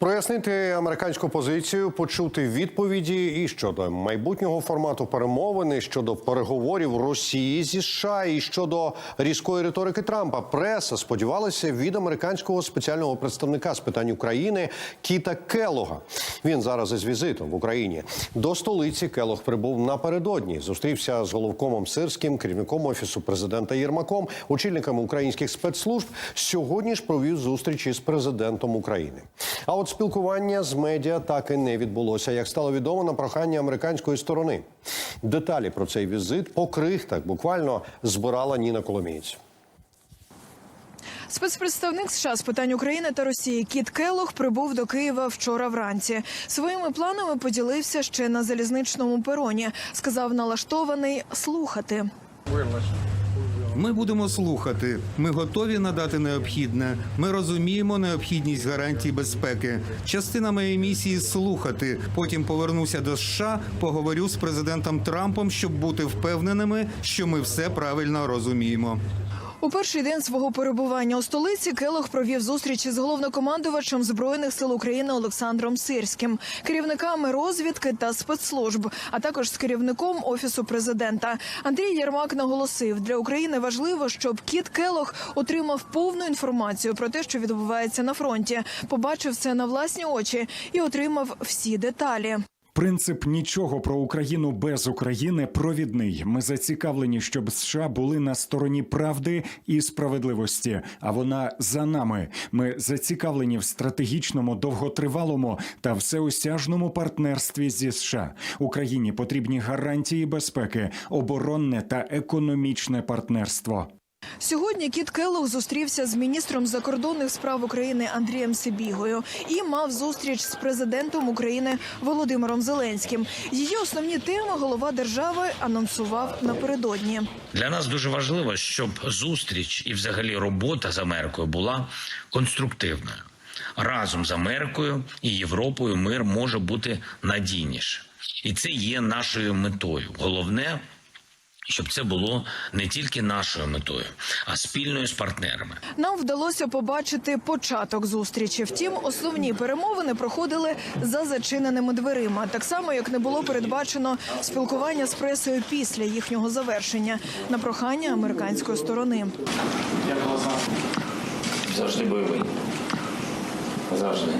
Прояснити американську позицію, почути відповіді і щодо майбутнього формату перемовини, щодо переговорів Росії зі США і щодо різкої риторики Трампа. Преса сподівалася від американського спеціального представника з питань України Кіта Келога. Він зараз із візитом в Україні. До столиці Келог прибув напередодні. Зустрівся з головкомом Сирським, керівником офісу президента Єрмаком, очільниками українських спецслужб. Сьогодні ж провів зустріч із президентом України. А от спілкування з медіа так і не відбулося, як стало відомо на прохання американської сторони. Деталі про цей візит по крихтах буквально збирала Ніна Коломієць. Спецпредставник США з питань України та Росії Кіт Келлог прибув до Києва вчора вранці. Своїми планами поділився ще на залізничному пероні. Сказав налаштований слухати. Ми будемо слухати. Ми готові надати необхідне. Ми розуміємо необхідність гарантій безпеки. Частина моєї місії слухати. Потім повернуся до США, поговорю з президентом Трампом, щоб бути впевненими, що ми все правильно розуміємо. У перший день свого перебування у столиці Келог провів зустрічі з головнокомандувачем збройних сил України Олександром Сирським, керівниками розвідки та спецслужб, а також з керівником офісу президента. Андрій Єрмак наголосив, для України важливо, щоб Кіт Келог отримав повну інформацію про те, що відбувається на фронті, побачив це на власні очі і отримав всі деталі. Принцип нічого про Україну без України провідний. Ми зацікавлені, щоб США були на стороні правди і справедливості. А вона за нами. Ми зацікавлені в стратегічному, довготривалому та всеосяжному партнерстві зі США. Україні потрібні гарантії безпеки, оборонне та економічне партнерство. Сьогодні Кіт Келлог зустрівся з міністром закордонних справ України Андрієм Сибігою і мав зустріч з президентом України Володимиром Зеленським. Її основні теми голова держави анонсував напередодні. Для нас дуже важливо, щоб зустріч і, взагалі, робота з Америкою була конструктивною. Разом з Америкою і Європою мир може бути надійніше, і це є нашою метою. Головне. Щоб це було не тільки нашою метою, а спільною з партнерами. Нам вдалося побачити початок зустрічі. Втім, основні перемовини проходили за зачиненими дверима, так само як не було передбачено спілкування з пресою після їхнього завершення на прохання американської сторони. Завжди бойовий. Завжди.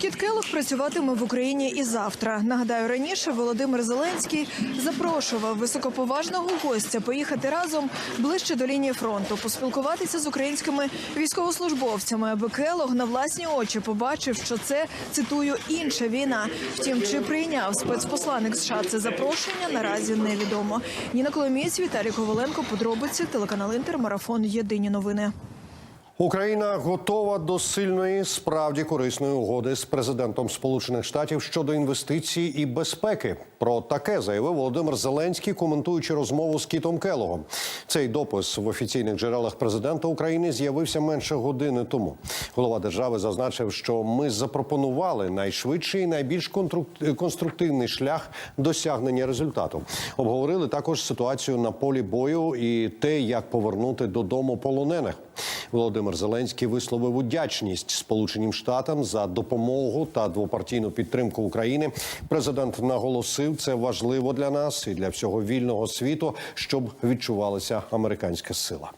Кіт Келлог працюватиме в Україні і завтра. Нагадаю, раніше Володимир Зеленський запрошував високоповажного гостя поїхати разом ближче до лінії фронту, поспілкуватися з українськими військовослужбовцями, аби Келлог на власні очі побачив, що це цитую інша війна. Втім, чи прийняв спецпосланник США це запрошення, наразі невідомо. Ніна Коломієць, Віталій Коваленко, подробиці, телеканал Інтер, марафон. Єдині новини. Україна готова до сильної, справді корисної угоди з президентом Сполучених Штатів щодо інвестицій і безпеки. Про таке заявив Володимир Зеленський, коментуючи розмову з Кітом Келогом. Цей допис в офіційних джерелах президента України з'явився менше години тому. Голова держави зазначив, що ми запропонували найшвидший і найбільш конструктивний шлях досягнення результату. Обговорили також ситуацію на полі бою і те, як повернути додому полонених. Володимир Зеленський висловив удячність Сполученим Штатам за допомогу та двопартійну підтримку України. Президент наголосив, це важливо для нас і для всього вільного світу, щоб відчувалася американська сила.